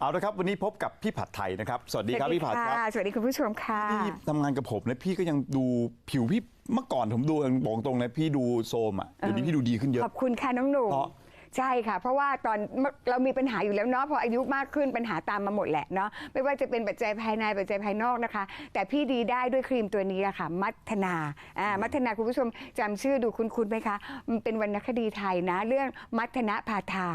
เอาละครับวันนี้พบกับพี่ผัดไทยนะครับ สวัสดีครับพี่ผัดครับสวัสดีคุณผู้ชมค่ะพี่ทำงานกับผมนะพี่ก็ยังดูผิวพี่เมื่อก่อนผมดูบอกตรงนะพี่ดูโซมอะเดี๋ยวนี้พี่ดูดีขึ้นเยอะขอบคุณค่ะน้องหนุ่มเพราะ ใช่ค่ะ เพราะว่าตอนเรามีปัญหาอยู่แล้วเนาะพออายุมากขึ้นปัญหาตามมาหมดแหละเนาะไม่ว่าจะเป็นปัจจัยภายในปัจจัยภายนอกนะคะ แต่พี่ดีได้ด้วยครีมตัวนี้อะค่ะมัทนาอ่ามัทนาคุณผู้ชมจำชื่อดูคุ้นๆไหมคะมันเป็นวรรณคดีไทยนะ เรื่องมัทนาพาทา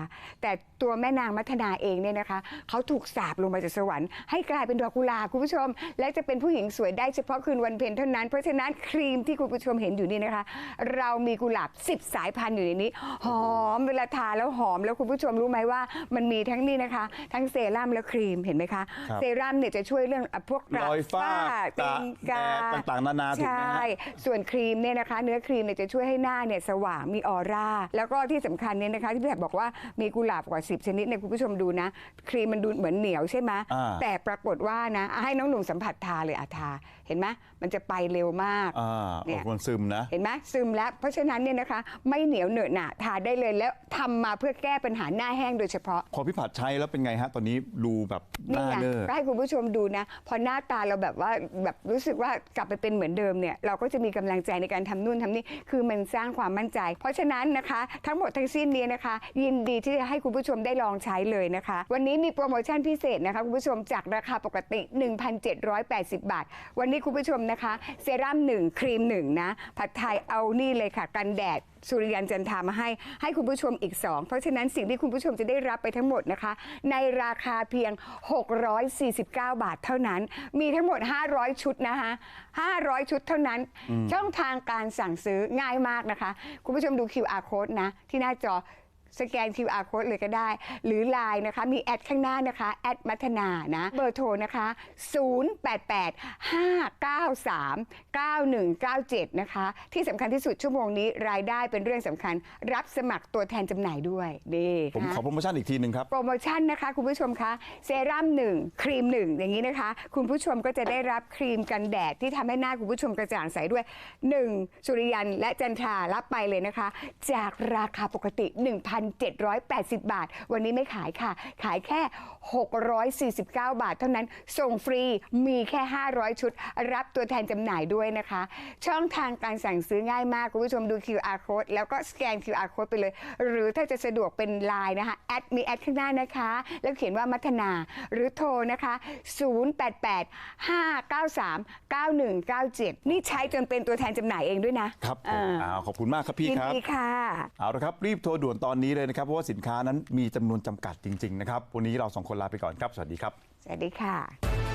แต่ตัวแม่นางมัทนาเองเนี่ยนะคะเขาถูกสาปลงมาจากสวรรค์ให้กลายเป็นดอกกุหลาบคุณผู้ชม และจะเป็นผู้หญิงสวยได้เฉพาะคืนวันเพ็ญเท่านั้นเพราะฉะนั้นครีมที่คุณผู้ชมเห็นอยู่นี่นะคะ เรามีกุหลาบ10สายพันธุ์อยู่ในนี้หอมเวลาทาแล้วหอมแล้วคุณผู้ชมรู้ไหมว่า มันมีทั้งนี่นะคะ ทั้งเซรั่มและครีมเห็นไหมคะ ครับเซรั่มเนี่ยจะช่วยเรื่องอะพวกกระรอยฝ้าตีนกาแดดต่างๆนานาถูกไหมฮะ ใช่ ส่วนครีมเนี่ยนะคะ เนื้อครีมเนี่ยจะช่วยให้หน้าเนี่ยสว่างมีออร่า แล้วก็ที่สำคัญเนี่ยนะคะ ที่พี่แพทย์บอกว่ามีกุหลาบกว่า 10 ชนิดเนี่ยคุณผู้ชมดูนะ ครีมมันดูเหมือนเหนียวใช่ไหมอ่าแต่ปรากฏว่านะอะให้น้องหนุ่มสัมผัสทาเลยอาทา เห็นไหมมันจะไปเร็วมาก อ่าเนี่ยมันซึมนะ เห็นไหมซึมแล้ว เพราะฉะนั้นเนี่ยนะคะ ไม่เหนียวเหนอะหนะทาได้เลยแล้วทำมาเพื่อแก้ปัญหาหน้าแห้งโดยเฉพาะ พอพี่ผัดใช้แล้วเป็นไงฮะ ตอนนี้ดูแบบหนี่น้าไงเนอร์ก็ให้คุณผู้ชมดูนะ พอหน้าตาเราแบบว่าแบบรู้สึกว่ากลับไปเป็นเหมือนเดิมเนี่ย เราก็จะมีกำลังใจในการทำนู่นทำนี่คือมันสร้างความมั่นใจ เพราะฉะนั้นนะคะ ทั้งหมดทั้งสิ้นนี้นะคะ ยินดีที่จะให้คุณผู้ชมได้ลองใช้เลยนะคะ วันนี้มีโปรโมชั่นพิเศษนะคะคุณผู้ชมจากราคาปกติ 1,780 บาท วันนี้คุณผู้ชมนะคะ เซรั่ม1ครีม1นะผัดไทยเอานี่เลยค่ะ กันแดดสุริยันจันทรามาให้ให้คุณผู้ชมอีก2 เพราะฉะนั้นสิ่งที่คุณผู้ชมจะได้รับไปทั้งหมดนะคะ ในราคาเพียง 649 บาทเท่านั้น มีทั้งหมด 500 ชุดนะคะ500 ชุดเท่านั้น ช่องทางการสั่งซื้อง่ายมากนะคะ คุณผู้ชมดู QR code นะ ที่หน้าจอ สแกน QR code เลยก็ได้ หรือ Line นะคะ มีแอดข้างหน้านะคะ แอดมัทนานะ เบอร์โทรนะคะ 088-593-9197 นะคะ ที่สำคัญที่สุดชั่วโมงนี้รายได้เป็นเรื่องสำคัญ รับสมัครตัวแทนจำหน่ายด้วยดีผมนะขอโปรโมชั่นอีกทีหนึ่งครับ โปรโมชั่นนะคะ คุณผู้ชมคะเซรั่ม1 ครีม 1 อย่างนี้นะคะ คุณผู้ชมก็จะได้รับครีมกันแดดที่ทำให้หน้าคุณผู้ชมกระจ่างใสด้วย 1 สุริยันและจันทรารับไปเลยนะคะ จากราคาปกติ1,780 บาท วันนี้ไม่ขายค่ะ ขายแค่ 649 บาท เท่านั้น ส่งฟรี มีแค่ 500 ชุด รับตัวแทนจำหน่ายด้วยนะคะ ช่องทางการสั่งซื้อง่ายมาก คุณผู้ชมดู QR code แล้วก็สแกน QR code ไปเลย หรือถ้าจะสะดวกเป็นไลน์นะคะ แอดมีแอดข้างหน้านะคะ แล้วเขียนว่ามัทนา หรือโทรนะคะ 088-593-9197 นี่ใช้จนเป็นตัวแทนจำหน่ายเองด้วยนะครับผมอ่าอ้าวขอบคุณมากครับพี่ยินครับดีค่ะ เอาละครับรีบโทรด่วนตอนนี้เลยนะครับ เพราะว่าสินค้านั้นมีจำนวนจำกัดจริง ๆ นะครับ วันนี้เราสองคนลาไปก่อนครับ สวัสดีครับ สวัสดีค่ะ